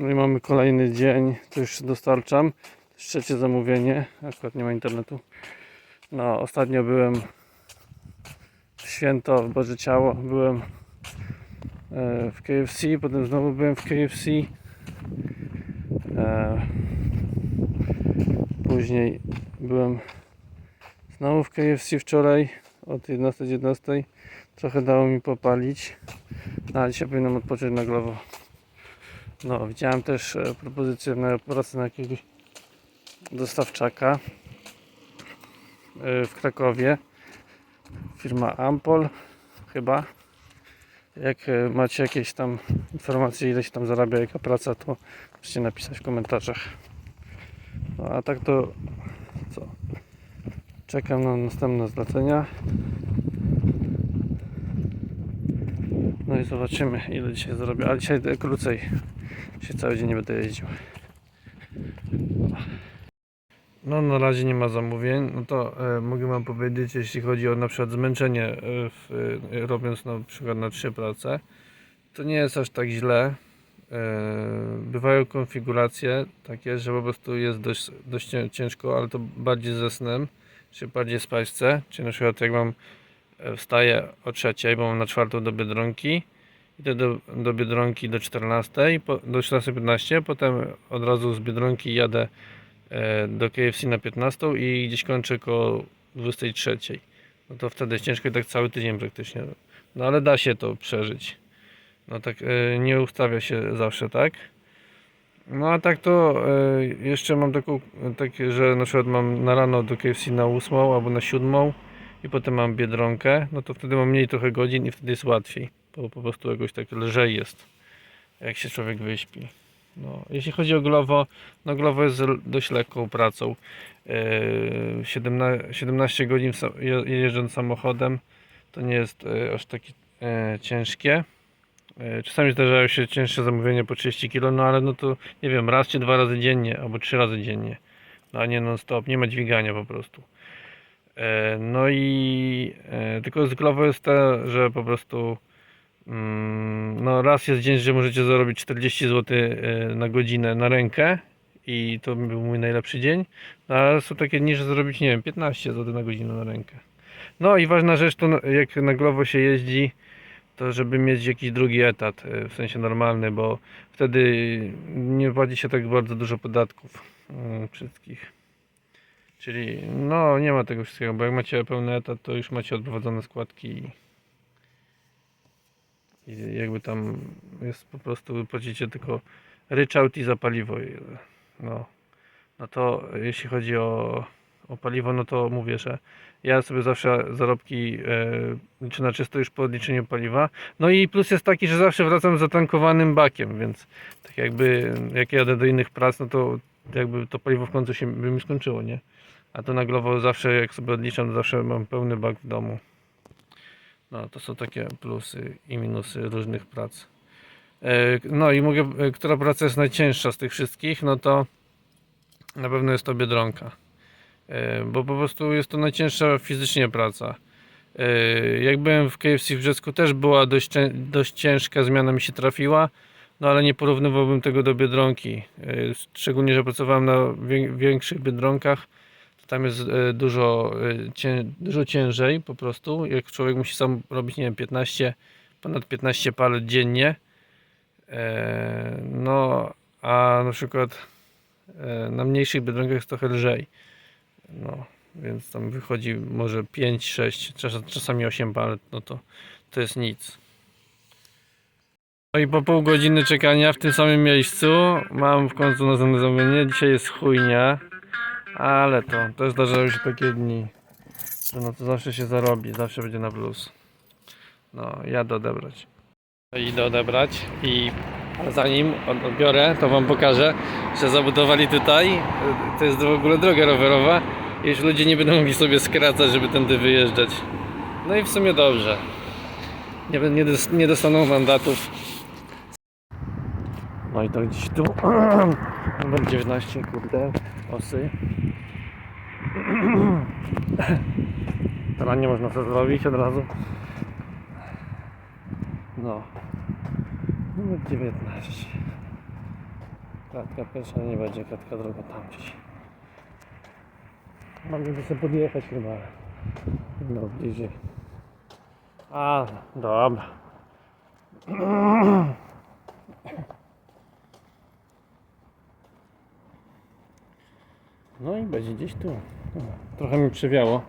No i mamy kolejny dzień, to już dostarczam. Trzecie zamówienie, akurat nie ma internetu. No, ostatnio byłem w święto w Boże Ciało, byłem e, w KFC, potem znowu byłem w KFC. E, później byłem znowu w KFC wczoraj od 11 do 11. Trochę dało mi popalić. No, a dzisiaj powinienem odpocząć na głowo. No, widziałem też e, propozycję na pracę na jakiegoś dostawczaka e, w Krakowie. Firma Ampol chyba. Jak e, macie jakieś tam informacje, ile się tam zarabia, jaka praca, to możecie napisać w komentarzach. No a tak to co? Czekam na następne zlecenia. No i zobaczymy ile dzisiaj zrobię. Ale dzisiaj krócej. Dzisiaj cały dzień nie będę jeździł. No na razie nie ma zamówień. No to e, mogę wam powiedzieć, jeśli chodzi o na przykład zmęczenie e, w, e, robiąc na przykład na trzy prace, to nie jest aż tak źle. E, bywają konfiguracje takie, że po prostu jest dość, dość cię- ciężko, ale to bardziej ze snem, czy bardziej spać chcę, czy na przykład jak mam e, wstaję o trzeciej, bo mam na czwartą do Biedronki, idę do, do Biedronki do 14, po, do 14.15, potem od razu z Biedronki jadę e, do KFC na 15 i gdzieś kończę koło 23. No to wtedy ciężko i tak cały tydzień praktycznie. No ale da się to przeżyć. No tak e, nie ustawia się zawsze tak. No a tak to e, jeszcze mam taką, takie, że na przykład mam na rano do KFC na 8 albo na 7 i potem mam Biedronkę, no to wtedy mam mniej trochę godzin i wtedy jest łatwiej, bo po prostu jakoś tak lżej jest, jak się człowiek wyśpi. No, jeśli chodzi o Glovo, no Glovo jest dość lekką pracą. Yy, 17, 17 godzin jeżdżąc samochodem to nie jest e, aż takie e, ciężkie. Czasami zdarzają się cięższe zamówienia po 30 kg, no ale no to nie wiem, raz czy dwa razy dziennie, albo trzy razy dziennie. No a nie non stop, nie ma dźwigania po prostu. No i tylko z Glovo jest to, że po prostu no raz jest dzień, że możecie zarobić 40 zł e, na godzinę na rękę i to był mój najlepszy dzień. No, a są takie dni, że zarobić, nie wiem, 15 zł na godzinę na rękę. No i ważna rzecz to jak na Glovo się jeździ, to żeby mieć jakiś drugi etat, e, w sensie normalny, bo wtedy nie płaci się tak bardzo dużo podatków mm, wszystkich. Czyli no nie ma tego wszystkiego, bo jak macie pełny etat, to już macie odprowadzone składki i, jakby tam jest po prostu płacicie tylko ryczałt i za paliwo. No, no to jeśli chodzi o, o paliwo, no to mówię, że ja sobie zawsze zarobki e, liczę na czysto już po odliczeniu paliwa. No i plus jest taki, że zawsze wracam zatankowanym bakiem, więc tak jakby jak jadę do innych prac, no to jakby to paliwo w końcu się by mi skończyło, nie? A to na Glovo zawsze jak sobie odliczam, zawsze mam pełny bak w domu. No to są takie plusy i minusy różnych prac. E, No i mówię, e, która praca jest najcięższa z tych wszystkich, no to na pewno jest to Biedronka. E, Bo po prostu jest to najcięższa fizycznie praca. Jak byłem w KFC w Brzesku też była dość, dość ciężka zmiana mi się trafiła, no ale nie porównywałbym tego do Biedronki. Szczególnie, że pracowałem na wię- większych Biedronkach, tam jest e, dużo, e, dużo ciężej po prostu. Jak człowiek musi sam robić, nie wiem, 15, ponad 15 palet dziennie, e, no a na przykład na mniejszych Biedronkach jest trochę lżej. No, więc tam wychodzi może 5, 6, czas- czasami 8 palet, no to to jest nic. No i po pół godziny czekania w tym samym miejscu mam w końcu następne zamówienie. Dzisiaj jest chujnia, ale to też zdarzają się takie dni, że no to zawsze się zarobi, zawsze będzie na plus. No, jadę odebrać. Idę odebrać i zanim od- odbiorę, to wam pokażę, że zabudowali tutaj, to jest w ogóle droga rowerowa i już ludzie nie będą mogli sobie skracać, żeby tędy wyjeżdżać. No i w sumie dobrze. Nie, nie, nie dostaną mandatów. No i to gdzieś tu. Numer 19, kurde, osy. Teraz nie można to zrobić od razu. No. Numer 19. Klatka pierwsza nie będzie, klatka druga tam gdzieś. Mam nadzieję, sobie podjechać chyba. No bliżej. A, dobra. No i będzie gdzieś tu. No, Trochę mi przywiało,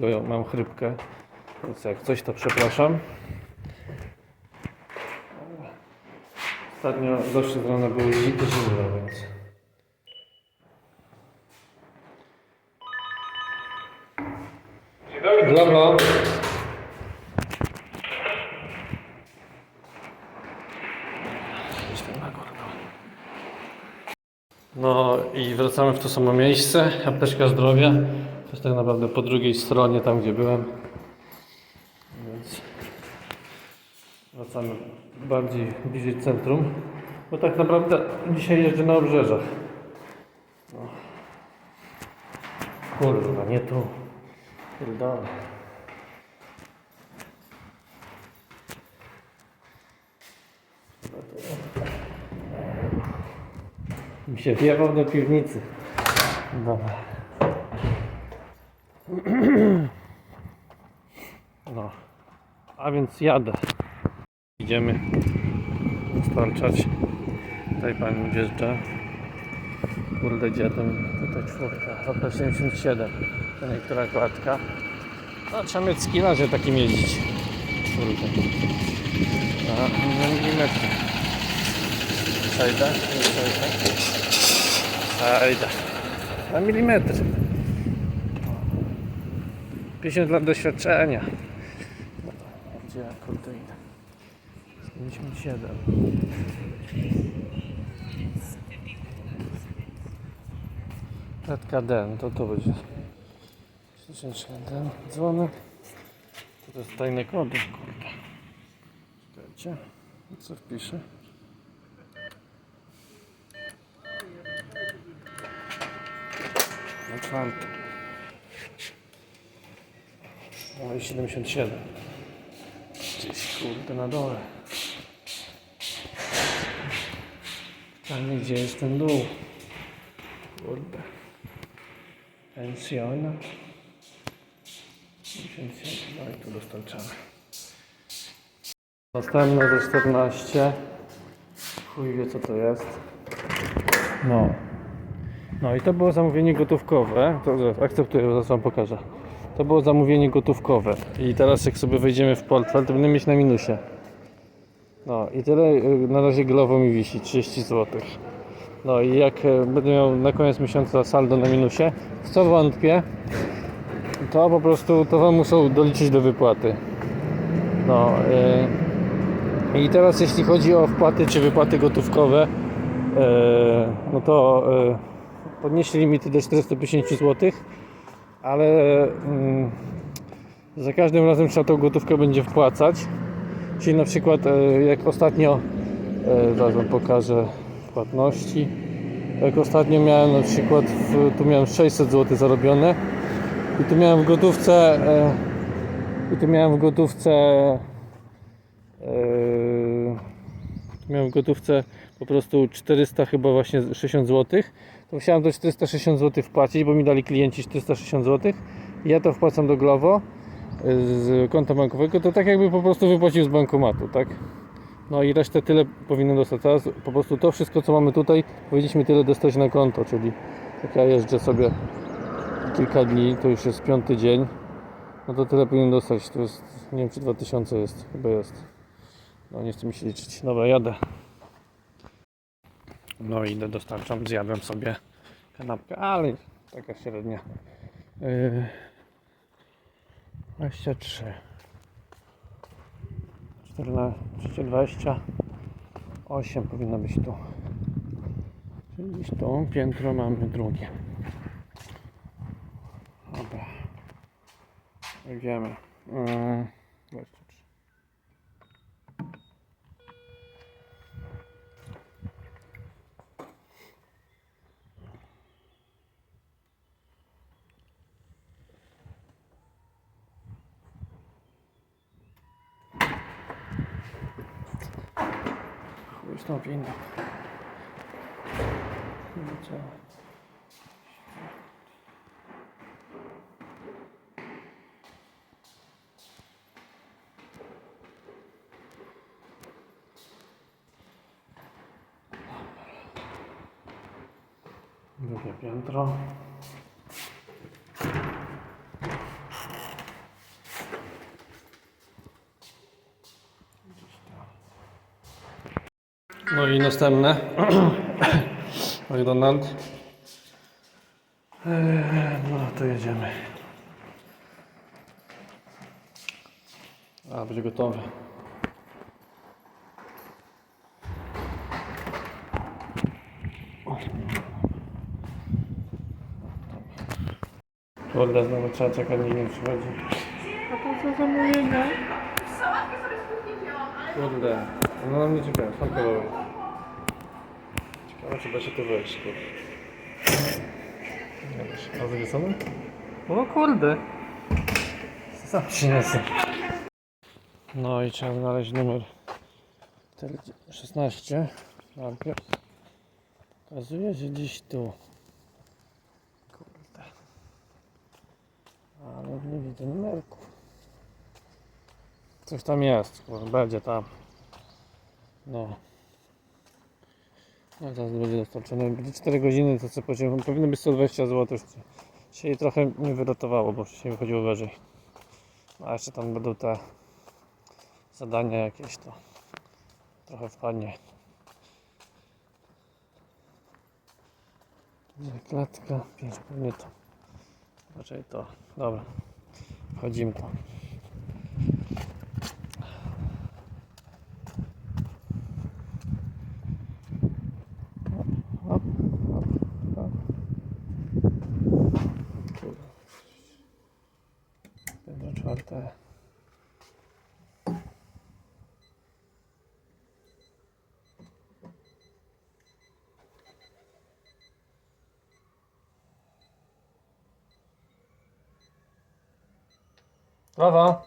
tego mam chrypkę. Więc jak coś to przepraszam. Ostatnio zawsze z rana było zimno, zimno, więc... Bla bla. No i wracamy w to samo miejsce, apteczka zdrowia. To jest tak naprawdę po drugiej stronie, tam gdzie byłem. Więc wracamy bardziej bliżej centrum. Bo tak naprawdę dzisiaj jeżdżę na obrzeżach. No. Kurwa, nie tu. Pierdolę. Mi się wiewał do piwnicy. Dobra. No. A więc jadę. Idziemy dostarczać. Tutaj pan wjeżdża. Kurde, gdzie tam tutaj czwórka. Opel 77. To niektóra klatka. No, trzeba mieć skilla, że takim jeździć. Kurde. A, na milimetry. Przejdę, przejdę. Przejdę. Na milimetr. 50 lat doświadczenia. Gdzie idę? 57. Klatka D, no to to będzie. 67 dzwonek. To jest tajny kod, kurde. Czekajcie. Co wpiszę? Na czwarty. No i 77. Gdzieś kurde na dole. Pytanie gdzie jest ten dół? Kurde. Pensjona. 57. No i tu dostarczamy. Następne ze 14. Chuj wie co to jest. No. No i to było zamówienie gotówkowe. To akceptuję, zaraz wam pokażę. To było zamówienie gotówkowe. I teraz jak sobie wejdziemy w portfel, to będę mieć na minusie. No i tyle y, na razie głowo mi wisi, 30 zł. No i jak y, będę miał na koniec miesiąca saldo na minusie, w co wątpię, to po prostu to wam muszą doliczyć do wypłaty. No y, i teraz jeśli chodzi o wpłaty czy wypłaty gotówkowe, y, no to y, podnieśli limity do 450 zł, ale mm, za każdym razem trzeba tą gotówkę będzie wpłacać. Czyli na przykład e, jak ostatnio, e, zaraz wam pokażę płatności. Jak ostatnio miałem na przykład, w, tu miałem 600 zł zarobione i tu miałem w gotówce e, i tu miałem w gotówce miałem w gotówce po prostu 400 chyba właśnie 60 zł to musiałem to 460 zł wpłacić, bo mi dali klienci 460 zł ja to wpłacam do Glovo z konta bankowego, to tak jakby po prostu wypłacił z bankomatu, tak? No i resztę tyle powinno dostać. Teraz po prostu to wszystko, co mamy tutaj, powinniśmy tyle dostać na konto, czyli jak ja jeżdżę sobie kilka dni, to już jest piąty dzień, no to tyle powinien dostać. To jest, nie wiem czy 2000 jest, chyba jest. No nie chcę mi się liczyć. Dobra, jadę. No idę, dostarczam, zjadłem sobie kanapkę, ale taka średnia. Yy, 23 14 28 powinno być tu. Czyli gdzieś tu piętro mamy drugie. Dobra. Idziemy. Yy, 23 Chuj z tą windą. działa. Drugie piętro. No i następne. McDonald. Eee, No to jedziemy. A, będzie gotowe. Kurde, znowu trzeba czekać, nikt nie przychodzi. A to co zamówienia? Kurde, no na mnie czekają, są kawałek. Czy da się tu wejść, kurde. A zawieszony? O kurde! Sam przyniosę. No i trzeba znaleźć numer 16 najpierw. Okazuje się gdzieś tu. Kurde. Ale nie widzę numerku. Coś tam jest, kurde, będzie tam. No. No teraz będzie dostarczone. Będzie 4 godziny, to co powiedziałem, powinno być 120 zł. Dzisiaj trochę nie wyrotowało, bo wcześniej wychodziło wyżej. A jeszcze tam będą te zadania jakieś, to trochę wpadnie. Klatka, pięć, pewnie to. Raczej to. Dobra. Wchodzimy tam. Brawa!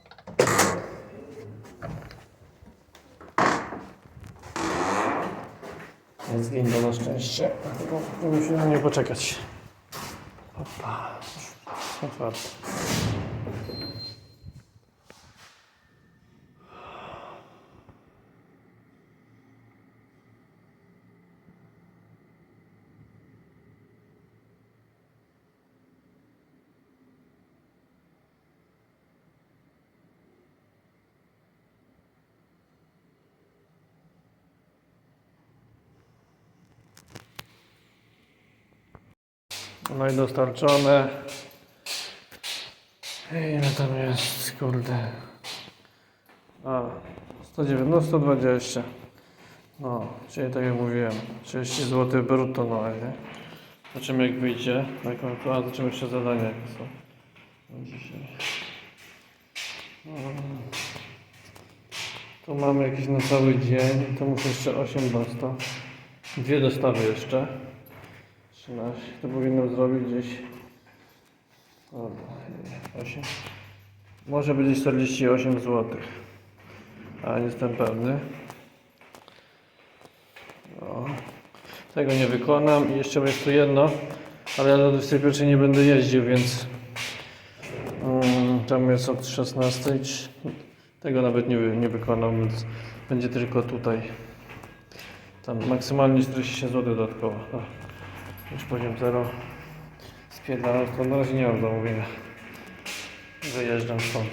Jest winda na szczęście. Dlatego musimy na nie poczekać. Opa. Otwarte. No i dostarczone. Ile tam jest, kurde. A, 109, no 120. No, czyli tak jak mówiłem, 30 zł brutto na razie. Zobaczymy jak wyjdzie. Końcu, a zobaczymy jeszcze zadania jakie są. No. No. Tu mamy jakieś na cały dzień. To muszę jeszcze 8 basta. Dwie dostawy jeszcze. 13. To powinienem zrobić gdzieś. O, 8. Może być 48 zł. A nie jestem pewny. No. Tego nie wykonam. I jeszcze jest tu jedno. Ale ja do 21 nie będę jeździł, więc mm, tam jest od 16. Tego nawet nie, nie wykonam, więc będzie tylko tutaj. Tam maksymalnie 40 zł dodatkowo. Już poziom 0. Spierdalam to na razie nie mam zamówienia. Wyjeżdżam stąd.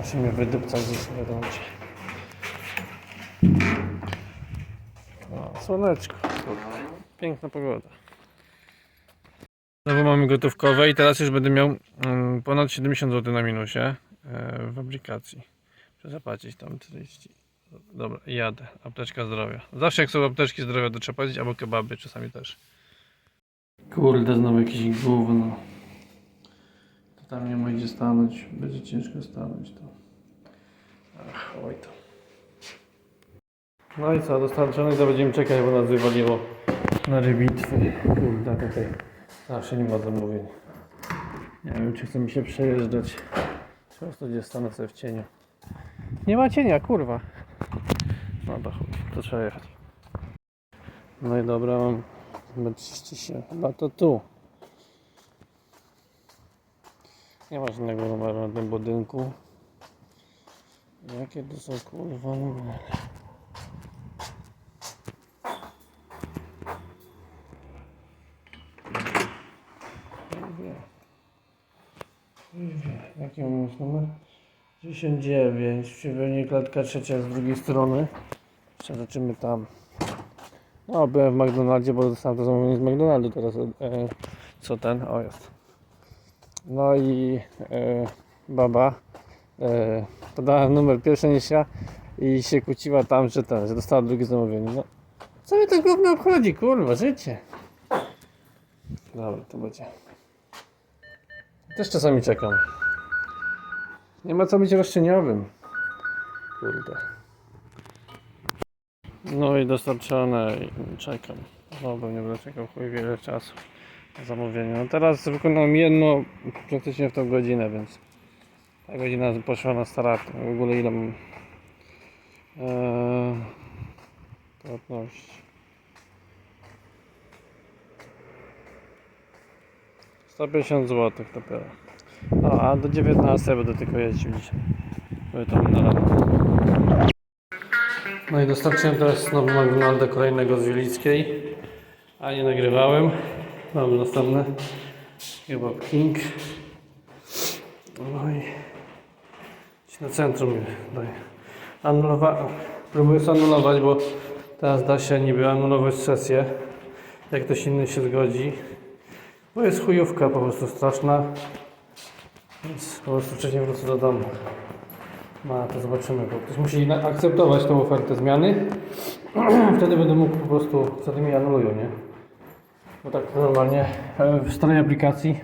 A się mnie wydupcać ze swojego domcie. O, słoneczko. Piękna pogoda. Znowu mamy gotówkowe i teraz już będę miał mm, ponad 70 zł na minusie e, w aplikacji. Muszę zapłacić tam 40. Dobra, jadę. Apteczka zdrowia. Zawsze jak są apteczki zdrowia, to trzeba płacić, albo kebaby czasami też. Kurde, znowu jakieś gówno. To tam nie ma gdzie stanąć. Będzie ciężko stanąć to. Ach, oj to. No i co, dostarczony to będziemy czekać, bo nas wywaliło na rybitwy. Kurde, tutaj zawsze nie ma zamówień. Nie wiem, czy chce mi się przejeżdżać. Często gdzie stanę sobie w cieniu. Nie ma cienia, kurwa. No to to trzeba jechać. No i dobra, mam numer 37. Chyba to tu. Nie ma żadnego numeru na tym budynku. Jakie to są kurwa numery? Jaki on jest numer? 99. Pewnie klatka trzecia z drugiej strony. Jeszcze zobaczymy tam. No, byłem w McDonaldzie, bo dostałem to zamówienie z McDonaldu teraz. E, co ten? O, jest. No i e, baba e, podała numer pierwszy niż ja i się kłóciła tam, że ten, że dostała drugie zamówienie. No, co mnie to gówno obchodzi, kurwa, życie. Dobra, to będzie. Też czasami czekam. Nie ma co być roszczeniowym. Kurde. No i dostarczone czekam. No pewnie będę czekał chuj wiele czasu na zamówienie. No teraz wykonałem jedno praktycznie w tą godzinę, więc ta godzina poszła na start. W ogóle ile mam eee, płatności. 150 zł dopiero. No, a do 19 będę tylko jeździł dzisiaj. Tam na. No i dostarczyłem teraz znowu McDonalda kolejnego z Wielickiej. A nie nagrywałem. Mam następne. Chyba King. No i na centrum daje. Anulowa... Próbuję zanulować, bo teraz da się niby anulować sesję. Jak ktoś inny się zgodzi. Bo jest chujówka po prostu straszna. Więc po prostu wcześniej wrócę do domu. No, to zobaczymy, bo ktoś musi akceptować tą ofertę zmiany. Wtedy będę mógł po prostu, wtedy mi anulują, nie? Bo tak normalnie e, w starej aplikacji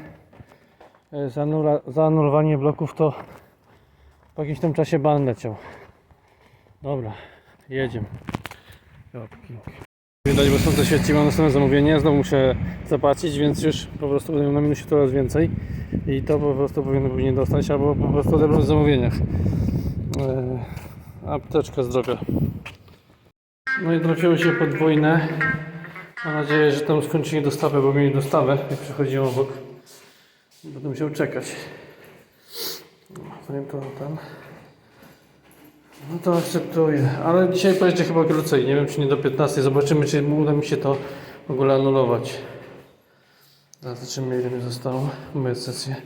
e, zanula, zaanulowanie bloków to po jakimś tam czasie ban leciał. Dobra, jedziemy. Widać, bo słońce świeci, mam następne zamówienie, znowu muszę zapłacić, więc już po prostu będę na minusie coraz więcej i to po prostu powinno później dostać, albo po prostu odebrać w zamówieniach. E, apteczka zdrowia. No i trafiły się podwójne. Mam nadzieję, że tam skończyli dostawę, bo mieli dostawę, jak przychodziłem obok. Będę musiał czekać. Zanim to tam. No to akceptuję. Ale dzisiaj pojeżdżę chyba krócej. Nie wiem, czy nie do 15. Zobaczymy, czy uda mi się to w ogóle anulować. Zobaczymy, ile mi zostało. Moje sesje.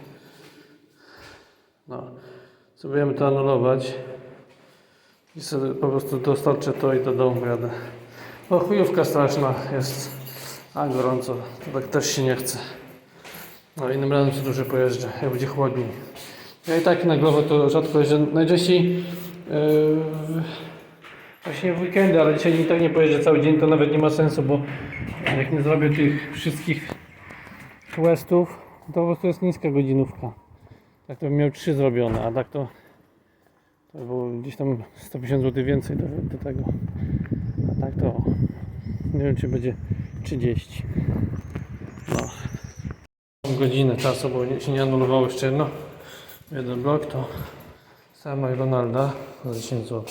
No. Spróbujemy to anulować. I sobie po prostu dostarczę to i do domu jadę. O, chujówka straszna jest. A gorąco. To tak też się nie chce. No innym razem sobie dużo pojeżdżę, jak będzie chłodniej. Ja i tak na głowę to rzadko jeżdżę. Najczęściej yy, właśnie w weekendy, ale dzisiaj i tak nie pojeżdżę cały dzień, to nawet nie ma sensu, bo jak nie zrobię tych wszystkich questów, to po prostu jest niska godzinówka. Tak to bym miał 3 zrobione, a tak to, to by było gdzieś tam 150 zł więcej do, do tego. A tak to nie wiem czy będzie 30. No. Godzinę czasu, bo się nie anulowało jeszcze jedno. Jeden blok to sama Ronalda za 10 zł.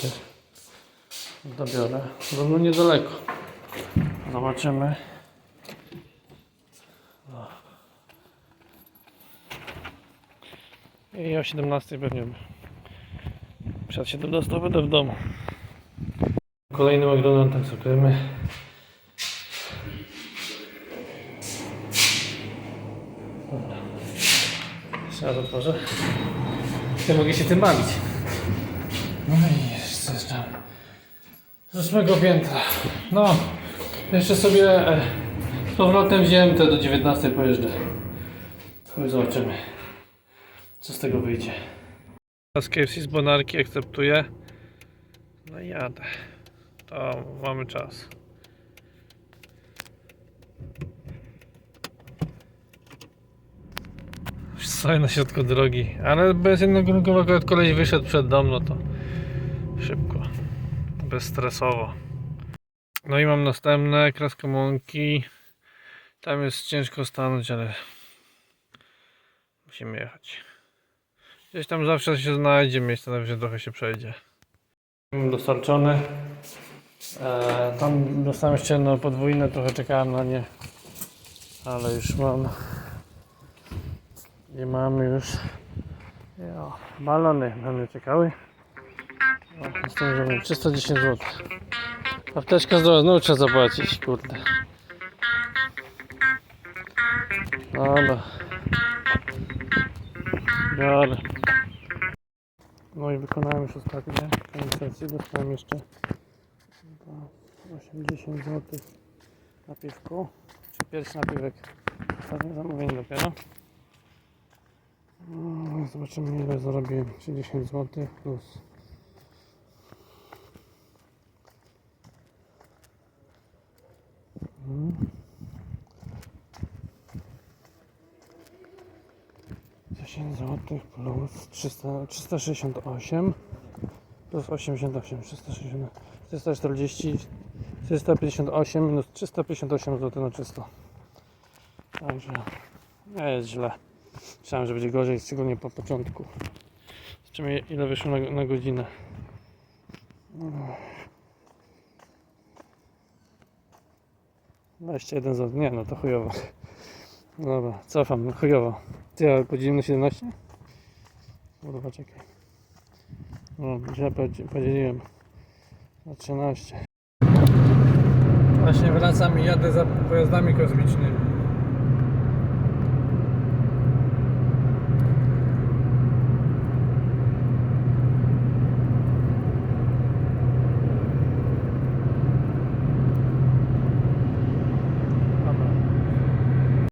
Dobiorę. No, no niedaleko. Zobaczymy. I o 17 pewnie przed się do dostał, będę w domu. Kolejny McDonald's akceptujemy. Jeszcze raz otworzę. Ja mogę się tym bawić. No i jeszcze zjeżdżam. Z ósmego piętra. No, jeszcze sobie e, z powrotem wziąłem te do 19 pojeżdżę. Zobaczymy. Co z tego wyjdzie? Z KFC z Bonarki akceptuję. No i jadę. To mamy czas. Stoję na środku drogi, ale bez jednego jak koleś wyszedł przed dom, no to szybko, bezstresowo. No i mam następne, kreska mąki. Tam jest ciężko stanąć, ale musimy jechać. Gdzieś tam zawsze się znajdzie miejsce, najwyżej trochę się przejdzie. Mam dostarczone. E, tam dostałem jeszcze jedno podwójne, trochę czekałem na nie. Ale już mam. I mamy już. Ja, balony na mnie czekały. O, z tym, że 310 zł. Apteczka zdrowia, znowu trzeba zapłacić, kurde. Dobra. Biorę. No i wykonałem już ostatnie koniec sesji. Dostałem jeszcze za 80 zł na piwku. Czy pierwszy napiwek. Ostatnie zamówienie dopiero. No, Zobaczymy ile zarobiłem. 30 zł plus. Mm. 10 zł plus 300, 368 plus 88 360 340 358 minus 358 zł na czysto także nie jest źle myślałem, że będzie gorzej, szczególnie po początku zobaczymy ile wyszło na, na godzinę Uff. 21 zł, nie no to chujowo Dobra, cofam, no chujowo. Ty, a podzielimy na 17? Kurwa, czekaj. No, źle podzi- podzieliłem. Na 13. Właśnie wracam i jadę za pojazdami kosmicznymi.